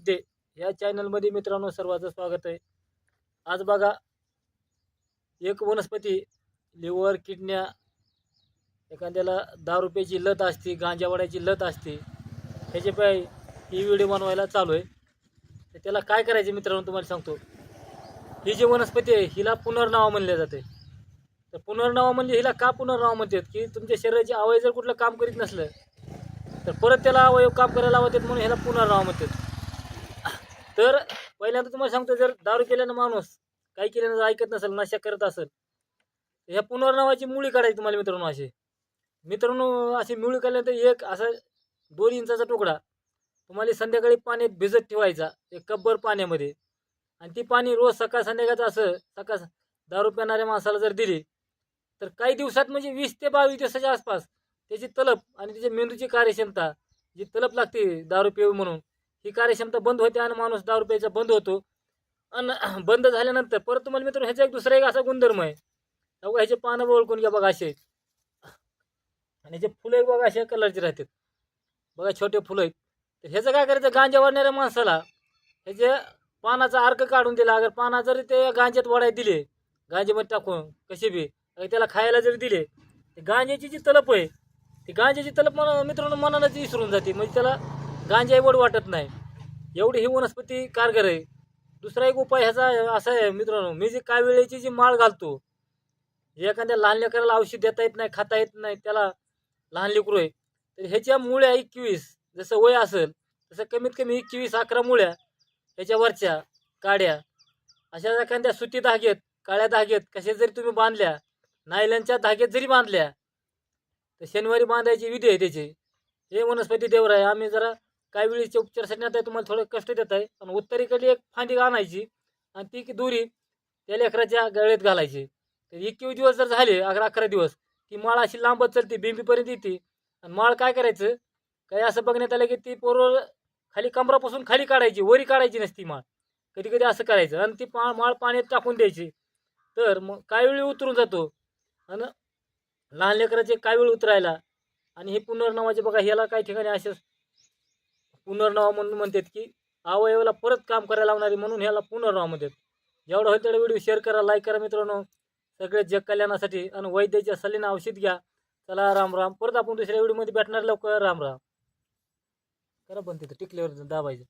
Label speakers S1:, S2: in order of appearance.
S1: विद्ये या चॅनलमध्ये मित्रांनो सर्वांचं स्वागत आहे. आज बघा एक वनस्पती लिव्हर किडन्या एखाद्याला दहा रुपयाची लत असते गांजावड्याची लत असते. ह्याचे पाय ही व्हिडिओ बनवायला चालू आहे. तर त्याला काय करायचे मित्रांनो तुम्हाला सांगतो. ही जी वनस्पती आहे हिला पुनर्नावा म्हणले जाते. तर पुनर्नावा म्हणजे हिला का पुनर्नाव म्हणतात? की तुमच्या शरीराचे अवयव जर कुठलं काम करीत नसलं तर परत त्याला अवयव काम करायला लावतात म्हणून ह्याला पुनर्नावा म्हणतात. तर पहिल्यांदा तुम्हाला सांगतो जर दारू केल्यानं माणूस काही केल्यानं जर ऐकत नसेल नशा करत असेल ह्या पुनर्नावाची मुळी काढायची तुम्हाला मित्रांनो असे मित्रांनो अशी मुळी काढल्यानंतर एक असा दोन इंचाचा तुकडा तुम्हाला संध्याकाळी पाण्यात भिजत ठेवायचा एक कब्बर पाण्यामध्ये. आणि ती पाणी रोज सकाळ संध्याकाळचं असं सकाळ दारू पिणाऱ्या माणसाला जर दिली तर काही दिवसात म्हणजे वीस ते बावीस दिवसाच्या आसपास त्याची तलप आणि त्याच्या मेंदूची कार्यक्षमता जी तलप लागते दारू पिऊ म्हणून ही कार्यक्षमता बंद होते आणि माणूस दारू प्यायचा बंद होतो. आणि बंद झाल्यानंतर परत तुम्हाला मित्र ह्याचा एक दुसरा एक असा गुणधर्म आहे. अहो ह्याचे पानं ओळखून घ्या बघा असे. आणि जे फुलं आहेत बघा अशा कलरचे राहतात. बघा छोटे फुलं आहेत. तर ह्याचं काय करायचं? गांजा वाढणाऱ्या माणसाला ह्याचे पानाचा अर्क काढून दिला अगर पाना जरी ते गांज्यात वाढाय दिले गांजेमध्ये टाकून कसे बी त्याला खायला जरी दिले ते जी तलप आहे ती गांजेची तलप मला मित्रांनो मनानंच विसरून जाते. म्हणजे त्याला गांजा एवढं वाटत नाही. एवढी ही वनस्पती कारगर आहे. दुसरा एक उपाय ह्याचा असा आहे मित्रांनो मी जी काय वेळेची जी माळ घालतो जे एखाद्या लहान लेकराला औषध देता येत नाही खाता येत नाही त्याला लहान लेकरू आहे तर ह्याच्या मुळ्या एकवीस जसं वय असेल तसं कमीत कमी एकवीस अकरा मुळ्या ह्याच्या वरच्या काड्या अशा एखाद्या सुती धागेत काळ्या धागेत कशा जरी तुम्ही बांधल्या नायलनच्या धागेत जरी बांधल्या तर शनिवारी बांधायची विधी आहे त्याची. हे वनस्पती देवर आहे. आम्ही जरा काही उपचार उपचारासाठी आता तुम्हाला थोडं कष्ट देत आहे. पण उत्तरेकडली एक फांदी आणायची आणि ती की दोरी त्या लेकराच्या गळ्यात घालायची. तर एकवीस दिवस जर झाले अकरा अकरा दिवस ती माळ अशी लांबत चालते बिंबीपर्यंत येते. आणि माळ काय करायचं? काही असं बघण्यात आलं की ती पोरं खाली कमरापासून खाली काढायची वरी काढायची नसती माळ. कधी कधी असं करायचं आणि ती पा माळ पाण्यात टाकून द्यायची. तर मग काय वेळी उतरून जातो. आणि लहान लेकराचे काय वेळ उतरायला आणि हे पुनर्नावाचे बघा ह्याला काही ठिकाणी असेच पुनर्नावा म्हणून म्हणतात की अवयवाला परत काम करायला लावणारी म्हणून ह्याला पुनर्नावा म्हणतात. जेवढं होईल तेवढा व्हिडिओ शेअर करा लाईक करा मित्रांनो. सगळे जग कल्याणासाठी आणि वैद्याच्या सल्ल्याने औषध घ्या. चला राम राम. परत आपण दुसऱ्या व्हिडिओमध्ये भेटणार लवकर. राम राम. करा पण तिथं टिकल्यावर दाबायचं.